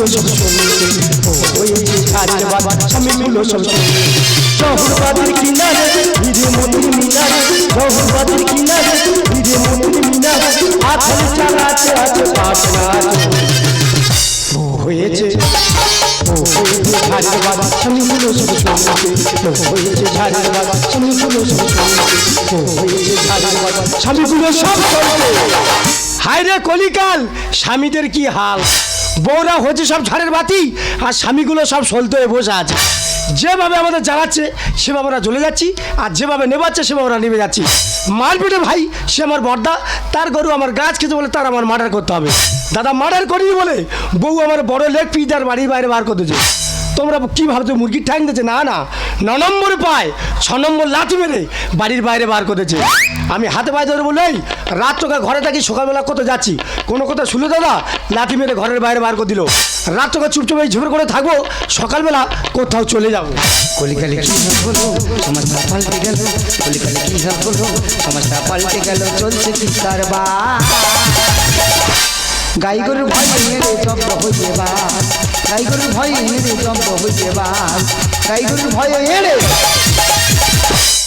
স্বামীগুলো সব বউ হয়েছে ঝাড়ের বাদ স্বামীগুলো সব শুনছে জহরবাতির কিনারে ভিড়ে মতির মিনারে জহরবাতির কিনারে ভিড়ে মতির মিনারে আঠালি চালাতে আছে পাটরা ও হয়েছে হয়েছে হায় রে কলিকাল, স্বামীদের কি হাল? বউরা হচ্ছে সব ঝাড়ের বাতি, আর স্বামীগুলো সব সলতে হয়ে বসে আছে। যেভাবে আমাদের জ্বালাচ্ছে, সেভাবে আমরা জ্বলে যাচ্ছি, আর যেভাবে নেবাচ্ছে, সেভাবে ওরা নেমে যাচ্ছি। মারপিটে ভাই, সে আমার বর্দা, তার গরু আমার গাছ খেতে বলে তার আমার মার্ডার করতে হবে। দাদা মার্ডার করিনি বলে বউ আমার বড় লেগ পিজার বাড়ির বাইরে বার করতেছে তোমরা কী ভাবছ মুরগির ঠ্যাং দিয়েছে? না না। ন নম্বরে পায় ছ নম্বর লাথি মেরে বাড়ির বাইরে বার করেছে। আমি হাতে পায়ে ধরে বলে "এই, রাত তোকে ঘরে থাকি সকালবেলা কোথাও যাচ্ছি? কোনো কথা শুনে দাদা লাথি মেরে ঘরের বাইরে বার করে দিল। রাত তোকে চুপচুপ এই ঝুপড়ে করে থাকব সকালবেলা কোথাও চলে যাব। কি হাল? সমাজটা পাল্টে গেল। কলিকালে কি হাল? পাল্টে গেল চলছে কি গাই গরুর ভয় মেরে জব্দ হইয়ে বাস। গাই গরুর ভয় মেরে জব্দ হইয়ে বাস। গাই গরুর ভয় এড়ে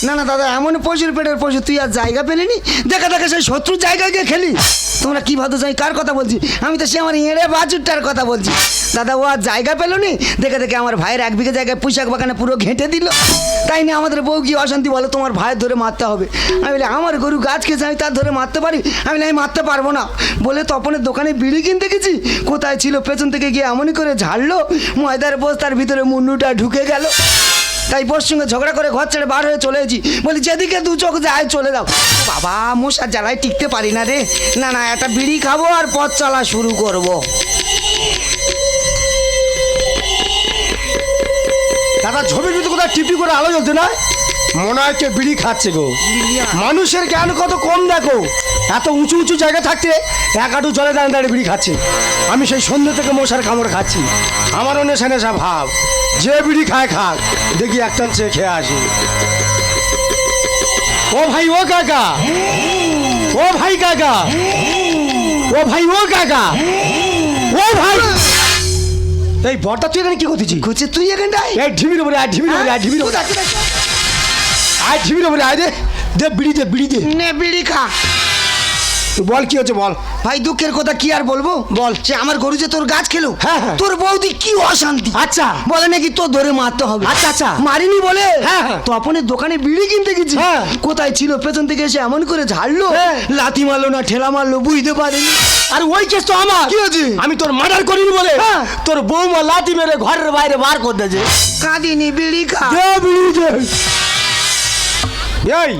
না না, দাদা, এমন পশুর পেটের পশু, তুই আর জায়গা পেলিনি দেখা দেখা, সেই শত্রুর জায়গায় গিয়ে খেলি। তোমরা কি ভাবছ আমি কার কথা বলছি? আমি তো সে আমার এড়ে বাজুরটার কথা বলছি। দাদা, ও আর জায়গা পেল নি? দেখে দেখে আমার ভাইয়ের এক বিঘে জায়গায় পুশাক বাগানে পুরো ঘেঁটে দিল। তাই না আমাদের বউ কি অশান্তি বলো? তোমার ভাইয়ের ধরে মারতে হবে। আমি বলি, আমার গরু গাছ খেয়েছে, আমি তার ধরে মারতে পারি? আমি আমি মারতে পারব না। বলে তপনের দোকানে বিড়ি কিনতে গেছি। কোথায় ছিল পেছন থেকে গিয়ে এমনই করে ঝাড়লো। ময়দার বস্তার ভিতরে মুন্ডুটা ঢুকে গেল। তাই বোর সঙ্গে ঝগড়া করে ঘর ছেড়ে বার হয়ে চলে এসেছি। বলি যেদিকে দু চোখ যায় চলে দাও বাবা মশার জ্বালায় টিকতে পারি না রে। না না একটা বিড়ি খাব আর পথ চলা শুরু করব। দাদা ছবির ভিতরে কোথায় টিপি করে আলো জ্বলছে না মনে হয় কেউ বিড়ি খাচ্ছে গো। মানুষের জ্ঞান কত কম দেখো। এত উঁচু উঁচু জায়গা থাকতে এক হাঁটু জলে দাঁড়িয়ে দাঁড়িয়ে বিড়ি খাচ্ছে। আমি সেই সন্ধ্যে থেকে মশার কামড় খাচ্ছি। আমারও নেশা নেশা ভাব। যে বিড়ি খায় খাক দেখি একটা সে খেয়ে আসি। ও ভাই ও কাকা। ও ভাই কাকা। ও ভাই ও কাকা। ও ভাই। এই বরটা তুই এখানে কি করতেছি ঘুরছে তুই এখানটায়? এই ঢিবির উপরে আয় ঢিবির উপরে আয় ঢিবির উপরে আয়। আয় ঢিবির উপরে আয় দে। দে বিড়ি দে বিড়ি দে। নে বিড়ি খা। বল কি হচ্ছে বল? ভাই দুঃখের কথা কি আর বলব? বল। সে আমার গরু যে তোর গাছ খেলো হ্যাঁ, হ্যাঁ। তোর বৌদি কি অশান্তি। আচ্ছা। বলে নাকি তোর ধরে মারতে হবে। আচ্ছা, আচ্ছা। মারিনি বলে? হ্যাঁ, হ্যাঁ। তপনের দোকানে বিড়ি কিনতে গেছি। হ্যাঁ। কোথায় ছিল পেছন থেকে এসে এমন করে ঝাড়লো? হ্যাঁ। লাথি মারলো না ঠেলা মারলো বুঝতে পারিনি। আর ওই কেস তো আমার। কি হয়েছে? আমি তোর মার্ডার করিনি বলে। হ্যাঁ। তোর বৌমা লাথি মেরে ঘরের বাইরে বার করে দিয়েছে। কাঁদিনি বিড়ি খা। এই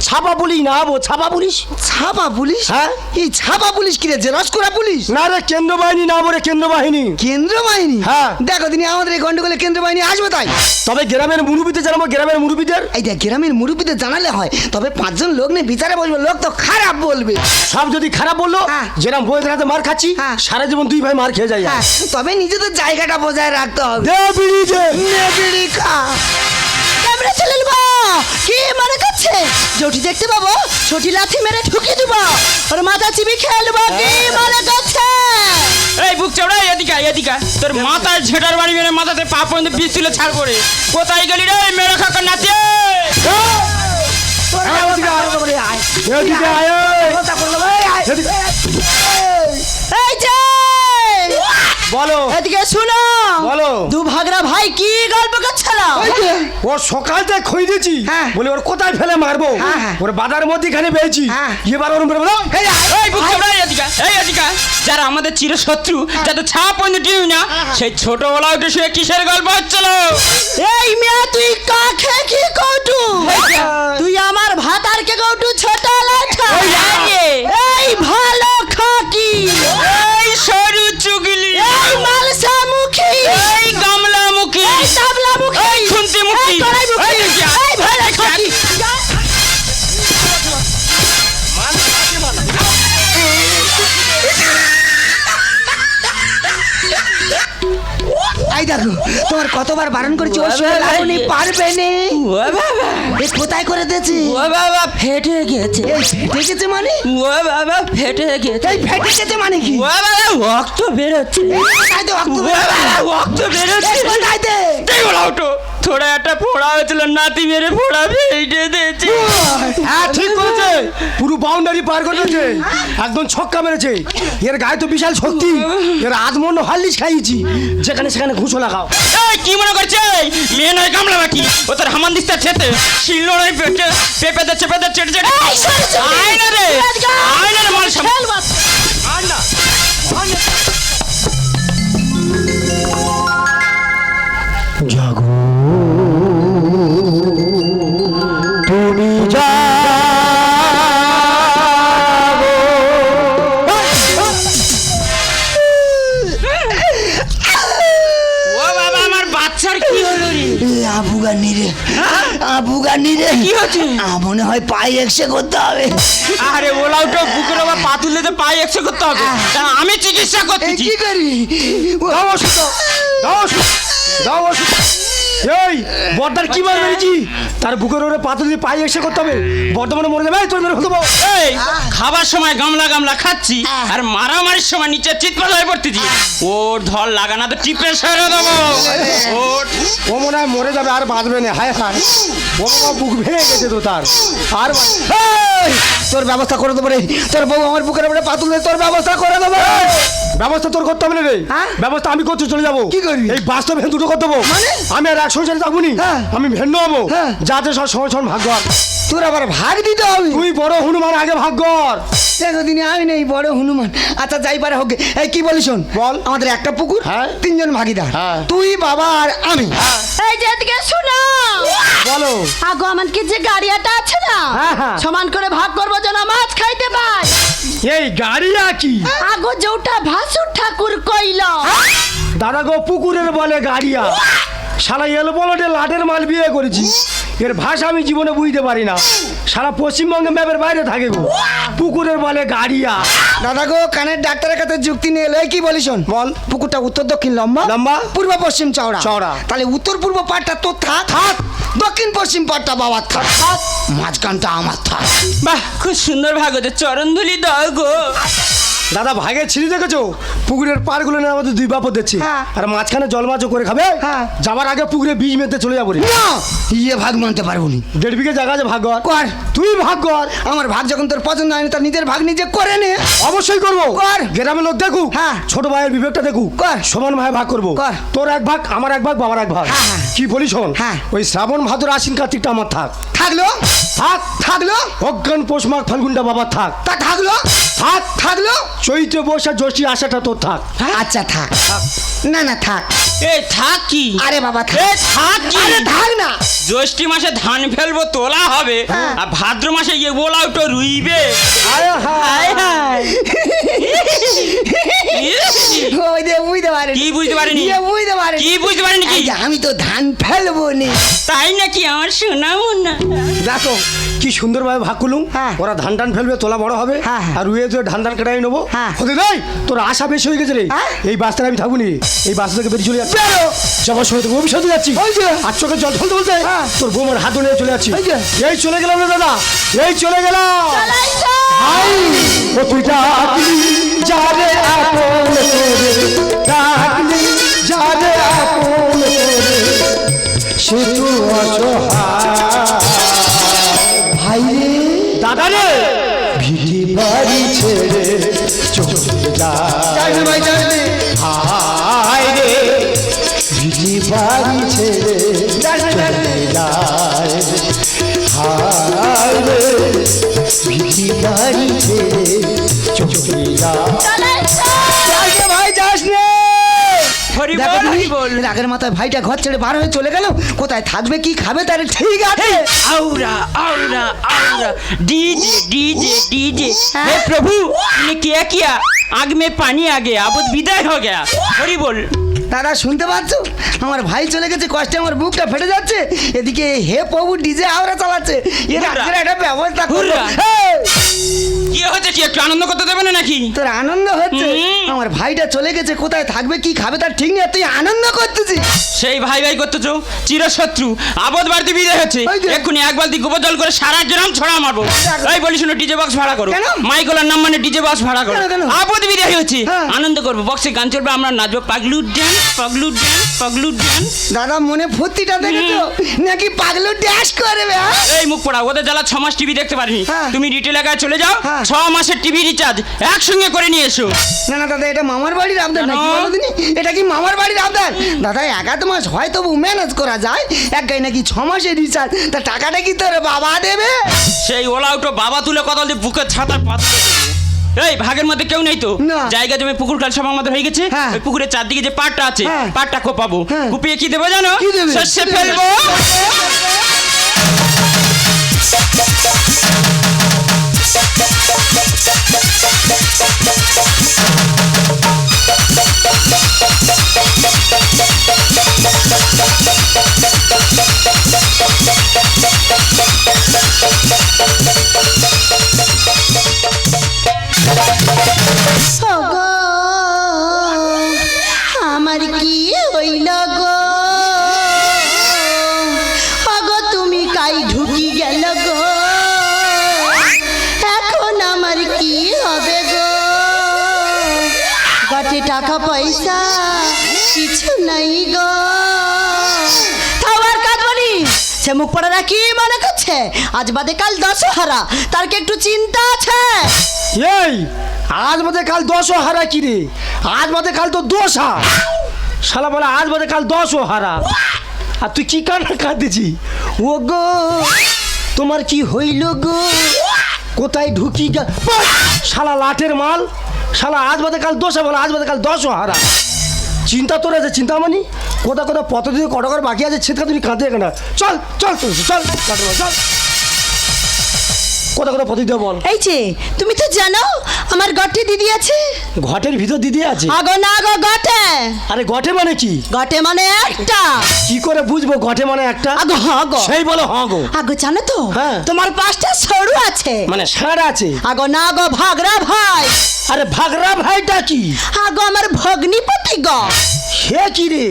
ছাপা পুলিশ না বো ছাপা পুলিশ। ছাপা পুলিশ? হ্যাঁ? এই ছাপা পুলিশ কি রে করা পুলিশ? না রে কেন্দ্র বাহিনী না বলে কেন্দ্র বাহিনী। কেন্দ্র বাহিনী? হ্যাঁ। দেখো দিনি আমাদের এই গন্ডগোলে কেন্দ্র বাহিনী আসবে তাই? তবে গ্রামের মুরুবিতে জানাব গ্রামের মুরুবিদের এই দেখ গ্রামের মুরব্বীদের জানালে হয় তবে পাঁচজন লোক নিয়ে বিচারে বসবে লোক তো খারাপ বলবে। সব যদি খারাপ বলল হ্যাঁ। যেরকম বইয়ের হাতে মার খাচ্ছি হ্যাঁ। সারা জীবন দুই ভাই মার খেয়ে যাই হ্যাঁ, তবে নিজেদের জায়গাটা বজায় রাখতে হবে। দে বিড়ি দে খা ক্যামেরা চলে নেব কি মনে করছে জটি দেখতে পাবো ছটি লাথি মেরে ঢুকিয়ে দেবো ওর মাথা চিবি খেয়ে নেব কি মনে করছে এই বুক চাপড়া এদিকে আয়, এদিকে আয়। তোর মাথায় ঝেটার বাড়ি মেরে মাথাতে পা পর্যন্ত বিষ তুলে ছাড় করে কোথায় গেলি রে মেরে খাকা নাচে এদিকে আয়। এদিকে। এই যে বলো। এদিকে শুনো। বলো। দু ভাগরা ভাই কি গল্প করছিল ও সকাল থেকে খই দিয়েছি। হ্যাঁ। বলে ওর কোথায় ফেলে মারবো? হ্যাঁ, হ্যাঁ। ওর বাজার মধ্যে এখানে পেয়েছি। হ্যাঁ। এবার ওর মেরে বলো, এই এদিকে। যারা আমাদের চির শত্রু যাদের ছা পর্যন্ত টিউ না সেই ছোটবেলা উঠে শুয়ে কিসের গল্প হচ্ছিল? এই মেয়ে তুই কাকে কি কৌটু? তুই আমার ভাতারকে কৌটু ছোট লাঠা। এই ভালো খাকি। দেখো তোমার কতবার বারণ করেছি ওর সঙ্গে লাগুনি পারবে নে। বাবা এ কোথায় করে দিয়েছি? ও বাবা ফেটে গেছে এই ফেটে গেছে মানে? ও বাবা ফেটে গেছে এই ফেটে গেছে মানে কি? ও বাবা রক্ত বেরোচ্ছে। কোথায় তো রক্ত? বেরোবে? রক্ত বেরোচ্ছে। কোথায় দে? দেখো বলা থোড়া একটা ফোড়া হয়েছিল নাতি মেরে ফোড়া ফেটে দিয়েছে। হ্যাঁ ঠিক করেছে পুরো বাউন্ডারি পার করে দিয়েছে। একদম ছক্কা মেরেছে। এর গায়ে তো বিশাল শক্তি। এর আধমন্ড হাল্লিস খাইয়েছি। যেখানে সেখানে ঘুষো লাগাও। এই কি মনে করছে? মেয়ে নয় কামলা বাকি ও তোর হামান দিস্তা ছেতে শিল নয় পেটে পেপে দে চেপে দে চেটে চেটে। আয় না রে। আয় না রে মাল সামনে। খেল বাপ। জাগো রে কি হচ্ছে? আ, মনে হয় পায়ে এক্সে করতে হবে। আরে ওলা ওটা বুকের ওপর পা তুললে তো পায়ে এক্সে করতে হবে। কারণ আমি চিকিৎসা করতে কি করি? দাও ওষুধ দাও ওষুধ। দাও ওষুধ। এই বর্দার কি মার মেরেছি তার বুকের ওরে পাথর দিয়ে পায়ে এসে করতে হবে। বর্ধমানে মরে যাবে তোর মেরে ফেলতে পারব। এই খাবার সময় গামলা গামলা খাচ্ছি আর মারামারির সময় নিচে চিৎপাত হয়ে পড়তেছি। ওর ধর লাগানা তো টিপে সেরে দেবো। ও মনে হয় মরে যাবে আর বাঁচবে না। হায় হায়। ও বুক ভেঙে গেছে তো তার। আর তোর ব্যবস্থা করে দেবো রে। তোর বউ আমার বুকের উপরে পাতুল তোর ব্যবস্থা করে দেবো। ব্যবস্থা তোর করতে হবে না রে হ্যাঁ? ব্যবস্থা আমি করতে চলে যাব কি করবি? এই বাস্তব ভেন দুটো করতে মানে? আমি আর এক সংসারে থাকব নি হ্যাঁ। আমি ভেন্ন হব হ্যাঁ। যাতে সব সময় সময় ভাগ্য আর। তোর আবার ভাগ দিতে হবে তুই বড় হনুমান আগে ভাগ্য আর। দেখো দিনে আমি নেই বড় হনুমান আচ্ছা যাই পারে হোক এই কি শোন বল। আমাদের একটা পুকুর হ্যাঁ। তিনজন ভাগিদার হ্যাঁ। তুই বাবা আর আমি এই যে এদিকে শোনো বলো আগো আমার কি যে গাড়িয়াটা আছে না হ্যাঁ, হ্যাঁ। সমান করে ভাগ করব যেন মাছ খাইতে পাই এই গাড়িয়া কি আগো যেটা ভাসুর ঠাকুর কইল। দাদা গো পুকুরের বলে গাড়িয়া। সারা এল বলটে লাটের মাল বিয়ে করেছি। এর ভাষা আমি জীবনে বুঝতে পারি না। সারা পশ্চিমবঙ্গে ম্যাপের বাইরে থাকে গো। পুকুরের বলে গাড়িয়া। দাদা গো কানের ডাক্তারের কাছে যুক্তি নিয়ে এলো কি বলিস শোন? বল। পুকুরটা উত্তর দক্ষিণ লম্বা? লম্বা। পূর্ব পশ্চিম চওড়া। চওড়া। তাহলে উত্তর পূর্ব পাটটা তোর থাক। থাক। দক্ষিণ পশ্চিম পাটটা বাবার থাক। থাক। মাঝখানটা আমার থাক। বাহ খুব সুন্দর ভাগ হচ্ছে চরণ ধুলি দাও গো। দাদা ভাগে ছিঁড়ে দেখেছ? পুকুরের পারগুলো নিয়ে আমাদের দুই বাপর দিচ্ছে হ্যাঁ। আর মাঝখানে জল মাছও করে খাবে? হ্যাঁ। যাওয়ার আগে পুকুরে বীজ মেতে চলে যাব রে। ইয়ে ভাগ মানতে পারব নি। দেড় বিঘে জায়গা আছে আর। কর। তুই ভাগ কর। আমার ভাগ যখন তোর পছন্দ হয়নি তার নিজের ভাগ নিজে করে নে। অবশ্যই করব। কর। গ্রামের লোক দেখুক। হ্যাঁ। ছোট ভাইয়ের বিবেকটা দেখুক। কর। সমান ভাই ভাগ করব। কর। তোর এক ভাগ আমার এক ভাগ বাবার এক ভাগ। হ্যাঁ, হ্যাঁ। কি বলি শোন? হ্যাঁ। ওই শ্রাবণ ভাদ্র আশ্বিন কার্তিকটা আমার থাক। থাকল? থাক। থাকল? অজ্ঞান পৌষ মাঘ ফাল্গুনটা বাবার থাক। তা থাকল? থাক। থাকল? চৈত্র বৈশাখ জ্যৈষ্ঠী আশাটা তো থাক। আচ্ছা থাক। না না থাক। এ থাক কি? আরে বাবা এ থাক থাক কি? আরে থাক না। জ্যৈষ্ঠী মাসে ধান ফেলব তোলা হবে। হ্যাঁ। আর ভাদ্র মাসে ইয়ে বলা ওটা রুইবে। আয় হায়। ওই যে বুঝতে পারে কি বুঝতে পারেনি? বুঝতে পারে কি বুঝতে পারেনি? কি? আমি তো ধান ফেলব নি। তাই নাকি আমার শোনাও না? দেখো কি সুন্দরভাবে ভাগ করলুম। হ্যাঁ। ওরা ধান টান ফেলবে তোলা বড় হবে। হ্যাঁ, হ্যাঁ। আর রুয়ে তো ধান টান কেটাই নেব। হতে নাই তোর আশা বেশি হয়ে গেছে রে। এই বাসটায় আমি থাকুনি এই বাস থেকে বেরিয়ে চলে যাচ্ছি। বেরো। যাবার সময় তো ভবিষ্যতে যাচ্ছি। আর চোখে জল ফেলতে বলতে। তোর বৌমার হাত ধরে চলে যাচ্ছি। এই চলে গেলাম রে দাদা। এই চলে গেলাম। ও তুই ডাকলি আপন করে ডাকলি আপন। সে তো ভাই রে দাদা রে ভিটি বাড়ি ছেড়ে চলে যা। যাইবে ভাই রে। ভিটি বাড়ি ছেড়ে চলে যায় দেখো বল তুমি, হরি বল রাগের মাথায় ভাইটা ঘর ছেড়ে বার হয়ে চলে গেল কোথায় থাকবে কি খাবে তার ঠিক আছে aura aura aura DJ DJ DJ हे प्रभु ने क्या किया आग में पानी आ गया अब विदाई हो गया हरी बोल দাদা শুনতে পাচ্ছ আমার ভাই চলে গেছে কষ্টে আমার বুকটা ফেটে যাচ্ছে এদিকে হে প্রভু ডিজে আওরা চালাচ্ছে এর হুররা। আজকের একটা ব্যবস্থা করো হুররা। এই, কি হচ্ছে কি একটু আনন্দ করতে দেবে না নাকি? তোর আনন্দ হচ্ছে? আমার ভাইটা চলে গেছে কোথায় থাকবে কি খাবে তার ঠিক নেই আর তুই আনন্দ করতেছিস? সেই ভাই ভাই করতেছো চিরশত্রু আবদ বাড়িতে বিদায় হচ্ছে। ওই যে। এক্ষুনি এক বালতি গোবর জল করে সারা গ্রাম ছড়া মারবো। এই বলি শুনো ডিজে বক্স ভাড়া করো। কেন? মাইকোলার নাম মানে ডিজে বক্স ভাড়া করো। কেন, কেন? আবদ বিদায় হচ্ছে। হ্যাঁ। আনন্দ করব। বক্সে গান চলবে আমরা নাচবো। Paglu dance Paglu dance Paglu dance দাদা মনে ফুর্তিটা দেখেছ? নাকি পাগলু ড্যাশ করবে হ্যাঁ? এই মুখ পড়া ওদের জ্বালা ছ মাস টিভি দেখতে পারিনি। হ্যাঁ। তুমি রিটেল এলাকায় চলে যাও হ্যাঁ। ছ মাসের টিভি রিচার্জ একসঙ্গে করে নিয়ে এসো। না না দাদা এটা মামার বাড়ির আবদার? নাকি বলো দিনি? এটা কি মামার বাড়ির আবদার? দাদা একাত মাস হয় তবু ম্যানেজ করা যায়। এক গায়ে নাকি ছ মাসের রিচার্জ তা টাকাটা কি তোর বাবা দেবে? সেই ওলা উঠো বাবা তুলে কদল দিয়ে বুকের ছাতার পাত এই ভাগের মধ্যে কেউ নেই তো? জায়গা জমি পুকুর কাল সব আমাদের হয়ে গেছে। হ্যাঁ। ওই পুকুরের চারদিকে যে পাটটা আছে হ্যাঁ। পাটটা কোপাবো। কুপিয়ে কি দেবো জানো? শস্যে কি ফেলব। ওগো, আমার কি হইল গো ওগো তুমি কাই ঢুকি গেল গো এখন আমার কি হবে গো গটে টাকা পয়সা কিছু নাই গো। তাও আর কাঁদবনি। সে মুখ পড়ারা কি মনে করছে, আজ বাদে কাল দশহারা, তার কি একটু চিন্তা আছে? এই, আজ বাদে কাল দশও হারা কি রে? আজ বাদে কাল তো হার শালা বলে, আজ বাদে কাল দশও হারা আর তুই কি কান্না কাঁদতেছি? ও গো তোমার কি হইল গো? কোথায় ঢুকি শালা লাঠের মাল। শালা আজ বাদে কাল দোষা বলে, আজ বাদে কাল দশও হারা চিন্তা তোর আছে, চিন্তা মানি? কোথা কোথাও পথ দিয়ে কটা করে বাকি আছে ছিটকা তুমি কাঁদে কেনা চল চল চল চল চল। কোথা কোথা পথ দিয়ে বল। এই যে তুমি তো জানো আমার গটে দিদি আছে। ঘটের ভিতর দিদি আছে? আগো না গো গটে। আরে গটে মানে কি? গটে মানে একটা। কি করে বুঝব গটে মানে একটা? আগো হাগো সেই বলো হ গো। আগো জানো তো হ্যাঁ। তোমার পাঁচটা সরু আছে। মানে ষাঁড় আছে। আগো না গো ভাগরা ভাই। আরে ভাগরা ভাইটা কি? আগো আমার ভগ্নিপতি গো। সে কি রে?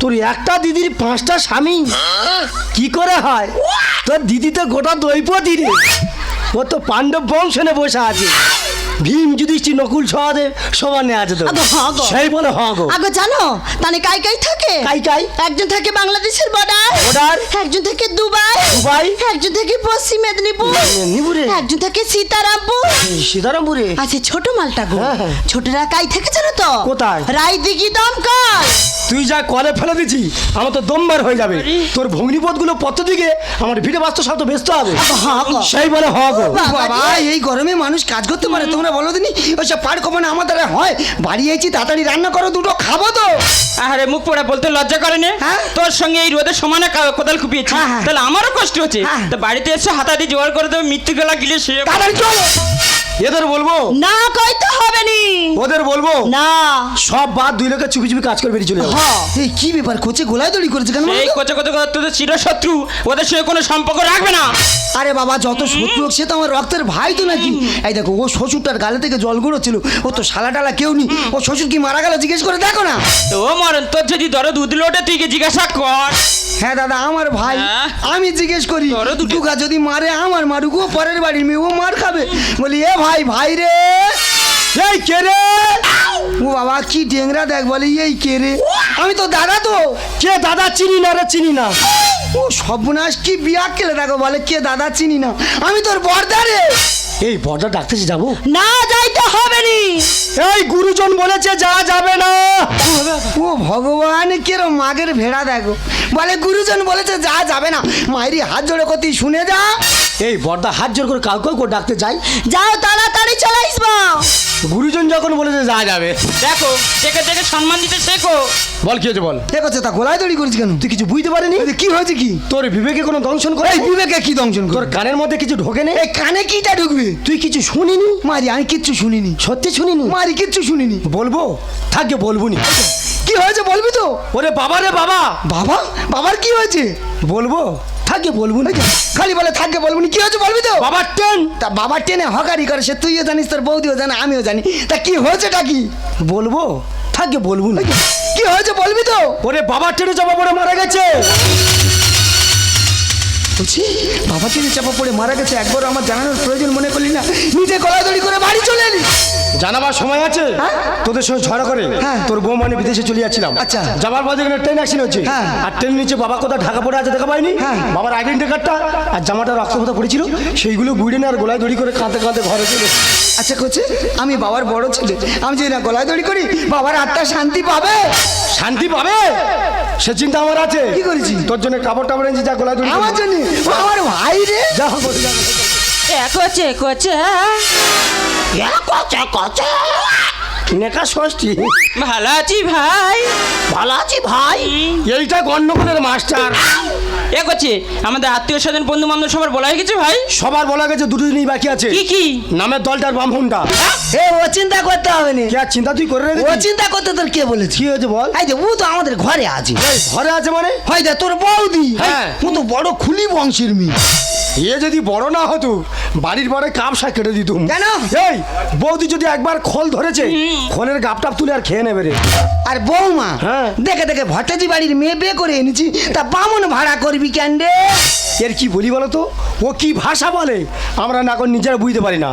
তোর একটা দিদির পাঁচটা স্বামী। কি করে হয়? তোর দিদি তো গোটা দৈপতি রে। ও তো পাণ্ডব বংশনে বসে আছে। ভীম যুধিষ্ঠির নকুল সহদে সমানে আছে তো। আগো গো। সেই বলে হ গো। আগো জানো তানে কাই কাই থাকে? কাই কাই? একজন থাকে বাংলাদেশের বর্ডার। Border? একজন থাকে দুবাই। দুবাই? একজন থাকে পশ্চিম মেদিনীপুর। মেদিনীপুরে? একজন থাকে সীতারামপুর। সীতারামপুরে আচ্ছা ছোট মালটা গো। হ্যাঁ, হ্যাঁ। ছোটরা কাই থেকে জানো তো? কোথায়? রাই দিঘি দমকল। তুই যা কলে ফেলে দিছি আমার তো দমবার হয়ে যাবে। তোর ভগ্নিপথগুলো পথ দিকে আমার ভিড়ে বাস্তব সব তো ব্যস্ত হবে। গো। সেই বলে হ গো। বাবা। বাবা এই গরমে মানুষ কাজ করতে পারে তোমরা বলো দিনি ওইসব পার কমানো আমার দ্বারা হয় বাড়ি আইছি তাড়াতাড়ি রান্না করো দুটো খাব তো। আরে মুখ পড়া বলতে লজ্জা করে নে। হ্যাঁ? তোর সঙ্গে এই রোদে সমানে কোদাল কুপিয়েছি। হ্যাঁ, হ্যাঁ। তাহলে আমারও কষ্ট হচ্ছে। তো বাড়িতে এসে হাতাটি জোয়ার জোগাড় করে দেবে মৃত্যু গেলা গিলে সে তাড়াতাড়ি চলো। এদের বলব? না কইতে হবে নি ওদের বলব? না। সব বাদ দুই লোকে চুপি চুপি কাজ করে বেরিয়ে চলে যাব। এই কি ব্যাপার কোচে গোলায় দড়ি করেছে কেন এই? কোচে কোচে তোদের চিরশত্রু ওদের সঙ্গে কোনো সম্পর্ক রাখবে না। আরে বাবা যত শত্রু সে তো আমার রক্তের ভাই তো নাকি। এই দেখো ও শ্বশুরটার গালে থেকে জল ছিল ও তো শালা টালা কেউ নি ও শ্বশুর কি মারা গেল জিজ্ঞেস করে দেখো না। ও মরণ তোর যদি দরদ উদলে ওঠে তুই জিজ্ঞাসা কর? হ্যাঁ দাদা আমার ভাই। হ্যাঁ? আমি জিজ্ঞেস করি তোরও দুটো- টুকা যদি মারে আমার মারুক ও পরের বাড়ির মেয়ে ও মার খাবে। বলি এ ভাই ভাই ভাই রে। এই কে রে? ও বাবা কি ডেংরা দেখ বলে এই কে রে? আমি তো দাদা তো। কে দাদা চিনি না রে চিনি না। ও সর্বনাশ কি বিয়া কেলে দেখো বলে কে দাদা চিনি না। আমি তোর বর্দা রে। এই বর্দা ডাকতেছি যাব? না যাইতে হবে নি এই গুরুজন বলেছে যা যাবে না। ও ভগবান কেরম মাগের ভেড়া দেখো। বলে গুরুজন বলেছে যা যাবে না। মায়েরি হাত জোড়ে কতি শুনে যা। এই বর্দা হাত জোর করে কাউকে কেউ ডাকতে যাই যাও তাড়াতাড়ি চলে আসব। গুরুজন যখন বলেছে যা যাবে। দেখো দেখে দেখে সম্মান দিতে শেখো। বল কি হয়েছে বল? ঠিক আছে তা গোলায় দড়ি করিস কেন? তুই কিছু বুঝতে পারিনি? এই কি হয়েছে কি? তোর বিবেকে কোনো দংশন করে এই বিবেকে কি দংশন তোর কর কানের মধ্যে কিছু ঢোকে নেই এই কানে কিটা ঢুকবে? তুই কিছু শুনিনি? মারি আমি কিচ্ছু শুনিনি। সত্যি শুনিনি? মারি কিচ্ছু শুনিনি। বলব? থাকবে বলব নি কি হয়েছে বলবি তো? ওরে বাবা রে বাবা! বাবা? বাবার কি হয়েছে? বলব? থাকে বলব না খালি বলে থাকে বলব না কি হয়েছে বলবি তো? বাবার ট্রেন তা বাবার ট্রেনে হকারি করে সে তুইও জানিস তোর বৌদিও জানে আমিও জানি। তা কি হয়েছেটা কি? বলব? থাকে বলব না কি হয়েছে বলবি তো? ওরে বাবার ট্রেনে চাপা পড়ে মারা গেছে! বলছি? বাবা টেনে চাপা পড়ে মারা গেছে একবার আমার জানানোর প্রয়োজন মনে করলি না। নিজে গলাদড়ি করে বাড়ি চলে এলি। জানাবার সময় আছে? তোদের সঙ্গে ঝড়া করে হ্যাঁ। তোর বউ মানে বিদেশে চলে যাচ্ছিলাম। আচ্ছা। যাবার পর যেখানে ট্রেন অ্যাক্সিডেন্ট হচ্ছে। হ্যাঁ। আর ট্রেন নিচে বাবা কোথাও ঢাকা পড়ে আছে দেখা পাইনি? হ্যাঁ। বাবার আইডেন্টি কার্ডটা আর জামাটা রক্তপাতা পড়েছিল। সেইগুলো বুড়ে নিয়ে আর গোলায় দড়ি করে কাঁদতে কাঁদতে ঘরে চলে আচ্ছা কোচে আমি বাবার বড় ছেলে। আমি যদি না গলায় দড়ি করি বাবার আত্মা শান্তি পাবে? শান্তি পাবে? সে চিন্তা আমার আছে। কি করেছি? তোর জন্য কাপড় টাপড় এনেছি যা গোলায় দড়ি আমার জন্য? আমার ভাই রে। যা যা। কচে কচে নেকা ষষ্ঠী। ভালো আছি ভাই। ভালো আছি ভাই। এইটা গন্ডগোলের মাস্টার। এ করছে? আমাদের আত্মীয় স্বজন বন্ধু বান্ধব সবার বলা হয়ে গেছে ভাই? সবার বলা গেছে দুটো দিনই বাকি আছে। কি কি? নামের দলটার বামুনটা এ ও চিন্তা করতে হবে না। কি আর চিন্তা তুই করে ও চিন্তা করতে তোর কে বলেছি? কি হয়েছে বল? এই যে ও তো আমাদের ঘরে আছে। ঘরে আছে মানে? হয় দে তোর বৌদি। হ্যাঁ। ও তো বড় খুলি বংশের মেয়ে। এ যদি বড় না হতো বাড়ির পরে কাপসা কেটে দিতুম। কেন? এই বৌদি যদি একবার খোল ধরেছে খোলের গাপটাপ তুলে আর খেয়ে নেবে রে। আর বৌমা হ্যাঁ। দেখে দেখে ভট্টাজি বাড়ির মেয়ে বিয়ে করে এনেছি তা বামন ভাড়া করবি কেন এর কি বলি বলো তো? ও কি ভাষা বলে? আমরা না এখন নিজেরা বুঝতে পারি না।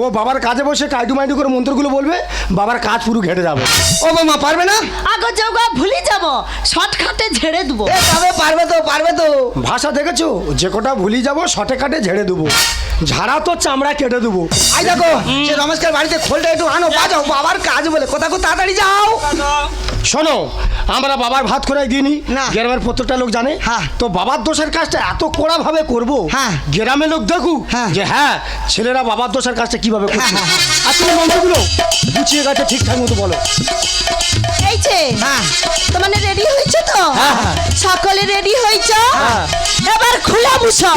ও বাবার কাজে বসে কাইটু মাইটু করে মন্ত্রগুলো বলবে বাবার কাজ পুরো ঘেটে যাবে। ও বৌমা পারবে না? আগো যাওগা ভুলে যাব। শর্টকাটে ঝেড়ে দেবো। এ তবে পারবে তো পারবে তো। ভাষা দেখেছ? যে কটা ভুলি যাব শটে কাটে ঝেড়ে দেবো। ঝাড়া তো চামড়া কেটে দেবো। আই দেখো সে রমেশকার বাড়িতে খোলটা একটু আনো বাজাও বাবার কাজ বলে। কোথা কো তাড়াতাড়ি যাও। শোনো আমরা বাবার ভাত করে দিইনি। না। গ্রামের প্রত্যেকটা লোক জানে। হ্যাঁ। তো বাবার দোষের কাজটা এত কড়া ভাবে করব? হ্যাঁ। গ্রামের লোক দেখুক হ্যাঁ। যে হ্যাঁ ছেলেরা বাবার দোষের কাজটা কীভাবে করছে। হ্যাঁ, হ্যাঁ, আর তুমি মন্ত্রগুলো গুছিয়ে গেছে ঠিকঠাক মতো বলো। এই যে হ্যাঁ। তোমার রেডি হয়েছে তো? হ্যাঁ, হ্যাঁ। সকলে রেডি হয়েছ? হ্যাঁ। এবার খুলে বুঝো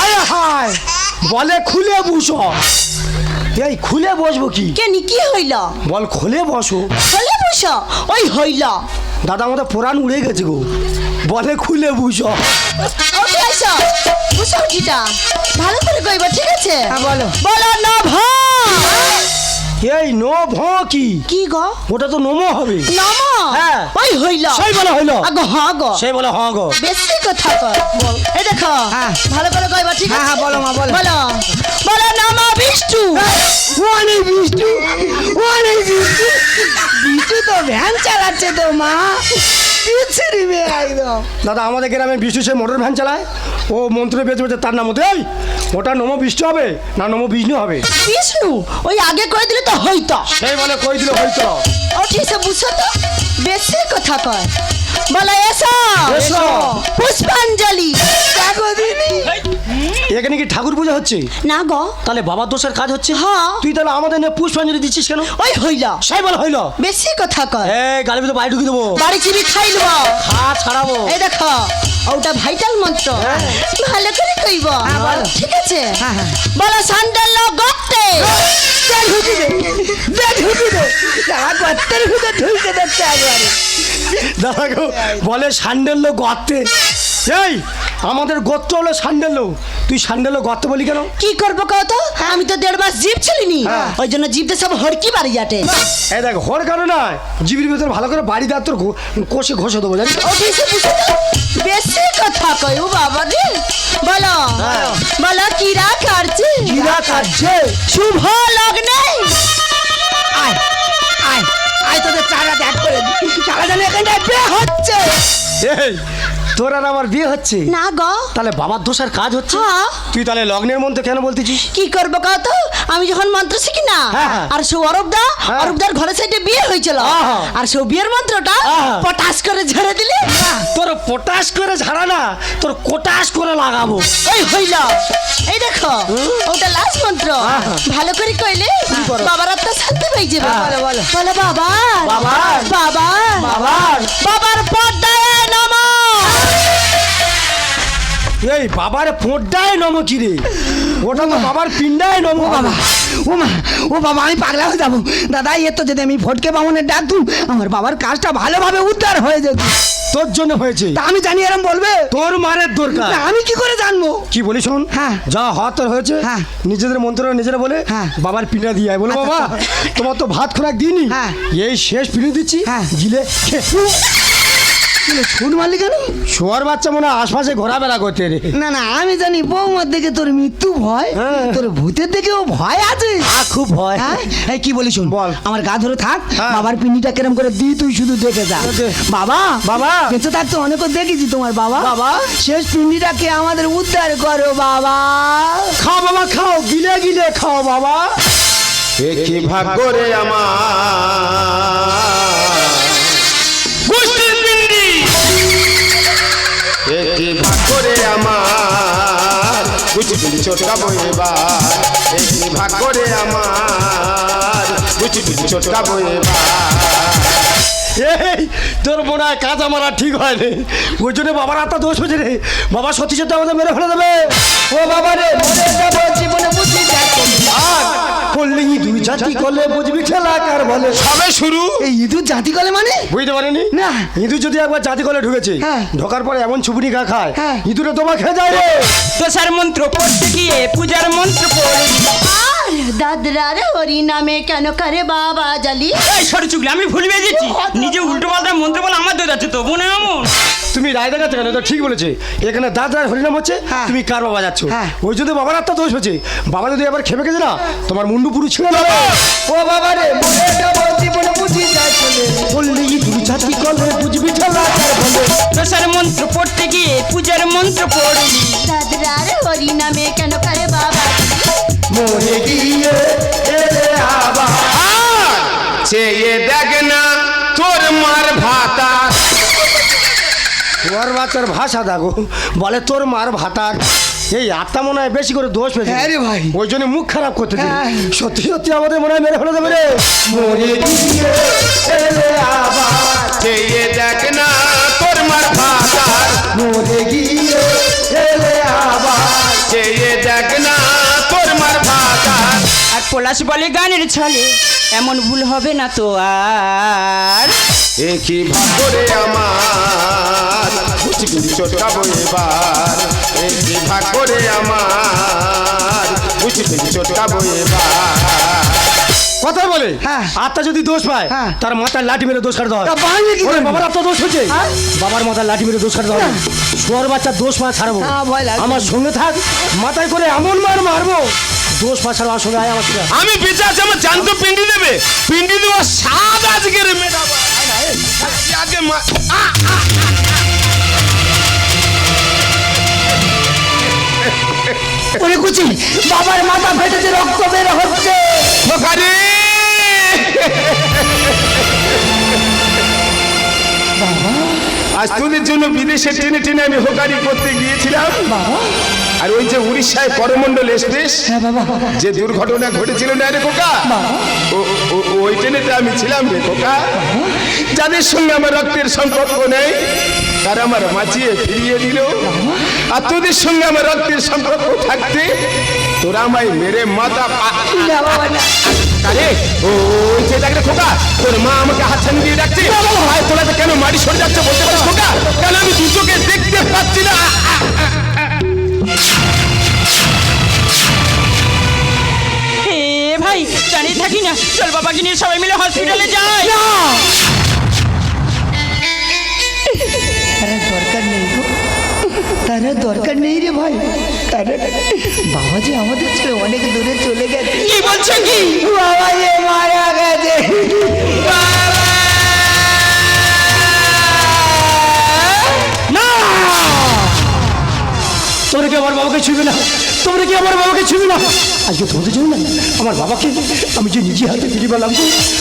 আয় হায় বলে খুলে বসো। এই খুলে বসবো কি? কেনি কি হইল? বল খুলে বসো। খুলে বুঝো ওই হইল। দাদা আমাদের পুরাণ উড়ে গেছে গো। বলে খুলে বুঝো। ওকে আইসো বুঝো উঠিটা ভালো করে কইব ঠিক আছে? হ্যাঁ, বলো। বলো না ভাই এই নো ভ কি? কি গো? ওটা তো নমো হবে। নম? হ্যাঁ। ওই হইল। সেই বলে হইল। আগো হ্যাঁ গো। সেই বলে হ গো। বেশি কথা কর। এই দেখো। হ্যাঁ। ভালো করে কইবা ঠিক হ্যাঁ, আছে? হ্যাঁ, বলো মা, বলো। বলো। বলো নাম বিষ্ণু অনেক বৃষ্টি। অনেক বৃষ্টি। বৃষ্টি তো ভ্যান চালাচ্ছে তো মা। দাদা আমাদের গ্রামে বিষ্ণু সে মোটর ভ্যান চালায়। ও মন্ত্র বেঁচে বেঁচে তার নাম ওই ওটা নমো বৃষ্টি হবে না নমো বিষ্ণু হবে? বিষ্ণু? ওই আগে কই দিলে তো হইতো। সেই বলে কই দিলে হইতো? ও ঠিক আছে বুঝছ তো? বেশি কথা কয়। বলো এসো। এসো। পুষ্পাঞ্জলি। এখানে কি ঠাকুর পূজা হচ্ছে? না গো। তাহলে বাবার দোষের কাজ হচ্ছে? হ্যাঁ। তুই তাহলে আমাদের নিয়ে পুষ্পাঞ্জলি দিচ্ছিস কেন? ওই হইল। সেই বলে হইল। বেশি কথা কয় এই গাড়ির ভিতরে বাড়ি ঢুকে দেবো। বাড়ি চিবি খাইলব খা ছাড়াবো। এই দেখো ওটা ভাইটাল মন্ত্র। ভালো করে কইব। হ্যাঁ, ঠিক আছে? হ্যাঁ, হ্যাঁ। বলো সান্ডাল গত্তে দে ঢুকি দে। দে। ঢুকি দে গর্তের ভিতরে ঢুকে দিচ্ছে একবারে। দাদা গো বলে সান্ডেল লোক গর্তে। এই আমাদের গোত্র হলো সান্ডেল লোক। তুই সান্ডেল লোক গর্তে বলি কেন? কি করব কত আমি তো দেড় মাস জিপ ছিলিনি। হ্যাঁ। ওই জন্য জিপতে সব হড়কি বাড়ি যাটে। এই দেখ হর কেন না? জিবির ভিতরে ভালো করে বাড়ি দেওয়ার তোর কষে ঘষে দেবো জানিস? বেশি কথা কই বাবা রে। বলো হ্যাঁ। বলো কিরা কাটছে? কিরা কাটছে? শুভ লগ্নে। আয়। তোদের চারা দেখ করে দি চারা জানে এখানটায় বে হচ্ছে। তোর আর আমার বিয়ে হচ্ছে? না গো। তাহলে বাবার দোষের কাজ হচ্ছে? হ্যাঁ। তুই তাহলে লগ্নের মধ্যে কেন বলতেছিস? কি করব কত আমি যখন মন্ত্র শিখি না হ্যাঁ, হ্যাঁ। আর সে অরূপদা। অরূপদার ঘরের সাইডে বিয়ে হয়েছিল আর সে বিয়ের মন্ত্রটা পটাশ করে ঝেড়ে দিলে। তোর পটাশ করে ঝাড়া না তোর কোটাশ করে লাগাবো। ওই হইল। এই দেখো ওটা লাস্ট মন্ত্র। ভালো করে কইলে বাবার আত্মা শান্তি পেয়ে যাবে। বলো বলো। বলো বাবা। বাবার। বাবার। বাবার। পর্দায় নম এই বাবার ফোঁটায় নম কি রে ওটা তো বাবার পিন্ডায় নম বাবা ও মা ও বাবা আমি পাগলা হয়ে যাব দাদা এ তো যদি আমি বামনের ডাক দু আমার বাবার কাজটা ভালোভাবে উদ্ধার হয়ে যেত তোর জন্য হয়েছে তা আমি জানি এরম বলবে তোর মারের দরকার না, আমি কি করে জানব কি বলি শোন হ্যাঁ। যা হাত তোর হয়েছে হ্যাঁ। নিজেদের মন্ত্র নিজেরা বলে হ্যাঁ। বাবার পিনা দিয়ে আয়। বলো আচ্ছা, বাবা আচ্ছা। তোমার তো ভাত খোরাক দিইনি হ্যাঁ। এই শেষ পিনে দিচ্ছি হ্যাঁ। গিলে খে। শুন মারলি কেন? শোয়ার বাচ্চা মনে হয় আশপাশে ঘোরাফেরা করতে রে। না না আমি জানি বৌমার দেখে তোর মৃত্যু ভয় হ্যাঁ। তোর ভূতের দেখেও ভয় আছে। খুব ভয়। হ্যাঁ? কি বলি শুন বল। আমার গা ধরে থাক হ্যাঁ। বাবার পিন্ডিটা কেরম করে দি তুই শুধু দেখে যা। বাবা বাবা। বেঁচে থাকতে অনেক দেখেছি তোমার বাবা। বাবা। শেষ পিন্ডিটাকে আমাদের উদ্ধার করো বাবা। খাও বাবা খাও গিলে গিলে খাও বাবা। একই ভাগ্য রে আমার? বুঝবি ছোটকা বইবার একই ভাগ করে আমার। বুঝবি ছোটকা বইবার এই তোর মনে হয় কাজ আমার আর ঠিক হয়নি ওই জন্য বাবার আত্মা দোষ হয়েছে রে বাবা সত্যি সত্যি আমাদের মেরে ফেলে দেবে? ও বাবা রে জীবনে বুঝি করলে দুই জাতি করলে বুঝবি খেলা কার বলে? সবে শুরু? এই ইঁদুর জাতি কলে মানে? বুঝতে পারেনি? না। ইঁদুর যদি একবার জাতি কলে ঢুকেছে হ্যাঁ। ঢোকার পরে এমন ছুপুনি গা খায় হ্যাঁ। ইঁদুরে তোমা খেয়ে যায়। রে দোষার মন্ত্র পড়তে গিয়ে পূজার মন্ত্র পড়লি আর দাদরার হরি নামে কেন করে বাবা জালি? এই সরে চুগলি আমি ভুল বেজেছি। নিজে উল্টো পাল্টা মন্ত্র বলে আমার দোষ আছে তো মনে এমন। তুমি রায় দেখাচ্ছ কেন? তো ঠিক বলেছে। এখানে দাদার হরিনাম হচ্ছে হ্যাঁ। তুমি কার বাবা যাচ্ছ? হ্যাঁ। ওই যদি বাবার আত্মা দোষ হচ্ছে বাবা যদি আবার খেপে গেছে না তোমার মুন্ডু পুরু ছিল না ও বাবা রে তোর ভাষা দেখো বলে তোর মার ভাতার। এই আত্মা মনে হয় বেশি করে দোষ পেয়েছে। হ্যাঁ রে ভাই। ওই জন্য মুখ খারাপ করতে দিল হ্যাঁ। সত্যি সত্যি আমাদের মনে হয় মেরে ফেলে দেবে রে। মরে গিয়ে আবার। চেয়ে দেখ না তোর মার ভাতা মরে গিয়ে আবার। চেয়ে দেখ না তোর মার ভাতা আর পলাশ বলে গানের ছলে এমন ভুল হবে না তো আর। একই ভাগ্য রে আমার? বুঝবি ছোটকা বইবার একই ভাগ্য রে আমার বুঝবি ছোটকা বইবার কথা বলে হ্যাঁ। আত্মা যদি দোষ পায় হ্যাঁ। তার মাথার লাঠি মেরে দোষ কাটতে হয়? বাবার আত্মা দোষ হচ্ছে হ্যাঁ? বাবার মাথায় লাঠি মেরে দোষ কাটতে হবে সোয়ার বাচ্চা দোষ মা ছাড়বো হ্যাঁ। আমার সঙ্গে থাক মাথায় করে এমন মার মারবো দোষ ছাড়বো আমার সঙ্গে আয় আমার আমি বেঁচে আছি আমার জানতো পিন্ডি দেবে পিন্ডি দেওয়ার স্বাদ আজকে রে মেটাবো আগে মা ওরে কুচি বাবার মাথা ফেটেছে রক্ত বের হচ্ছে। খোকা রে! আজ তোদের জন্য বিদেশে টেনে টেনে আমি হোকারি করতে গিয়েছিলাম। আর ওই যে উড়িষ্যায় করমন্ডল এক্সপ্রেস যে দুর্ঘটনা ঘটেছিল না রে ও- ও- ওই ট্রেনেতে আমি ছিলাম রে খোকা। যাদের সঙ্গে আমার রক্তের সম্পর্ক নেই তারা আমার বাঁচিয়ে ফিরিয়ে দিল। আর তোদের সঙ্গে আমার রক্তের সম্পর্ক থাকতে তোরা আমায় মেরে মাথা আরে ওই যে দেখ খোকা তোর মা আমাকে হাতছানি দিয়ে ডাকছে। ভাই তোলাতে কেন মাটি সরে যাচ্ছে বলতে পারিস খোকা? কেন আমি দু চোখে দেখতে পাচ্ছি না? থাকি না চল বাবাকে নিয়ে সবাই মিলে হসপিটালে যাই। তারা দরকার নেই গো। তারা দরকার নেই রে ভাই। তারা বাবা যে আমাদের ছেলে অনেক দূরে চলে গেছে। কি বলছো কি? বাবা যে মারা গেছে। না তোমরা কি আমার বাবাকে ছুঁবে না? তোমরা কি আমার বাবাকে ছুঁবে না? আজকে তোমাদের জন্য আমার বাবাকে আমি যে নিজে হাতে ফিরে পেলাম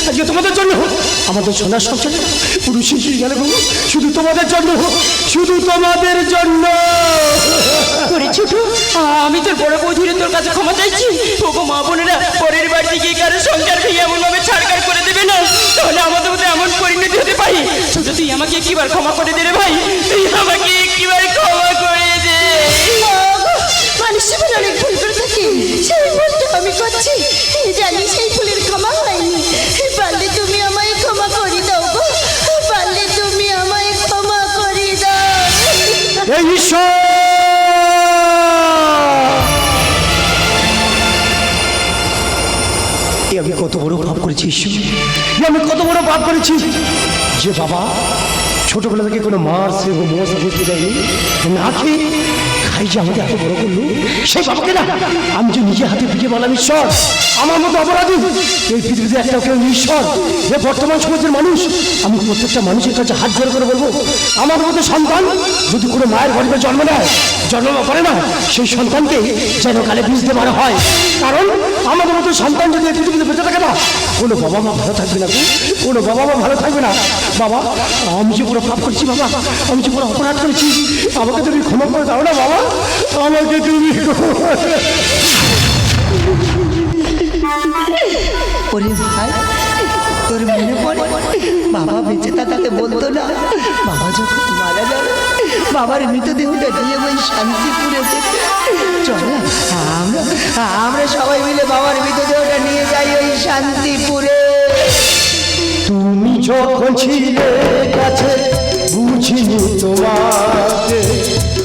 আজকে তোমাদের জন্য আমাদের সোনার সংসারে পুরো শিশু গেল শুধু তোমাদের জন্য শুধু তোমাদের জন্য। আমি তোর বড় বৌধুরে তোর কাছে ক্ষমা চাইছি। ও গো মা বোনেরা, পরের বাড়িতে গিয়ে কারও সংসার ভেঙে এমন ভাবে ছাড়কার করে দেবে না। তাহলে আমাদের মধ্যে এমন পরিণতি হতে পারি। ছোট তুই আমাকে একবার ক্ষমা করে দে রে ভাই। তুই আমাকে একবার ক্ষমা করে অনেক ভুল করে থাকি। আমি করছি। জানি সেই ভুলের ক্ষমা হয়নি। পারলে তুমি আমায় ক্ষমা করি দাও গো। পারলে তুমি আমায় ক্ষমা করি দাও। এই আমি কত বড় পাপ করেছি আমি কত বড় পাপ করেছি। যে বাবা, ছোটবেলা থেকে কোনো মার সে মোষ বুঝতে দেয়নি। না খেয়ে খাই যে আমাকে এত বড় করল, সেই বাবাকে না আমি যে নিজে হাতে পিঠে বললাম, ঈশ্বর, আমার মতো অপরাধী। এই পৃথিবীতে একটা কেউ ঈশ্বর। এ বর্তমান সমাজের মানুষ, আমি প্রত্যেকটা মানুষের কাছে হাত জোর করে বলব? আমার মতো সন্তান যদি কোনো মায়ের গর্ভে জন্ম নেয়, জন্ম করে না, সেই সন্তানকে যেন কালে বুঝতে পারা হয়। কারণ আমাদের মতো সন্তান যদি এই পৃথিবীতে বেঁচে থাকে না, কোনো বাবা মা ভালো থাকবে না, কোনো বাবা মা ভালো থাকবে না। বাবা, আমি যে পুরো পাপ করছি, বাবা, আমি যে পুরো অপরাধ করেছি, আমাকে তুমি ক্ষমা করে দাও না, বাবা। আমাকে তুমি ওরে ভাই তোর মনে পড়ে? বাবা বেঁচে থাকাতে বলতো না বাবা যখন মারা যাবে বাবার মৃতদেহটা নিয়ে ওই শান্তিপুরে যেতে। চল আমরা আমরা সবাই মিলে বাবার মৃতদেহটা নিয়ে যাই ওই শান্তিপুরে। তুমি যখন ছিলে কাছে বুঝিনি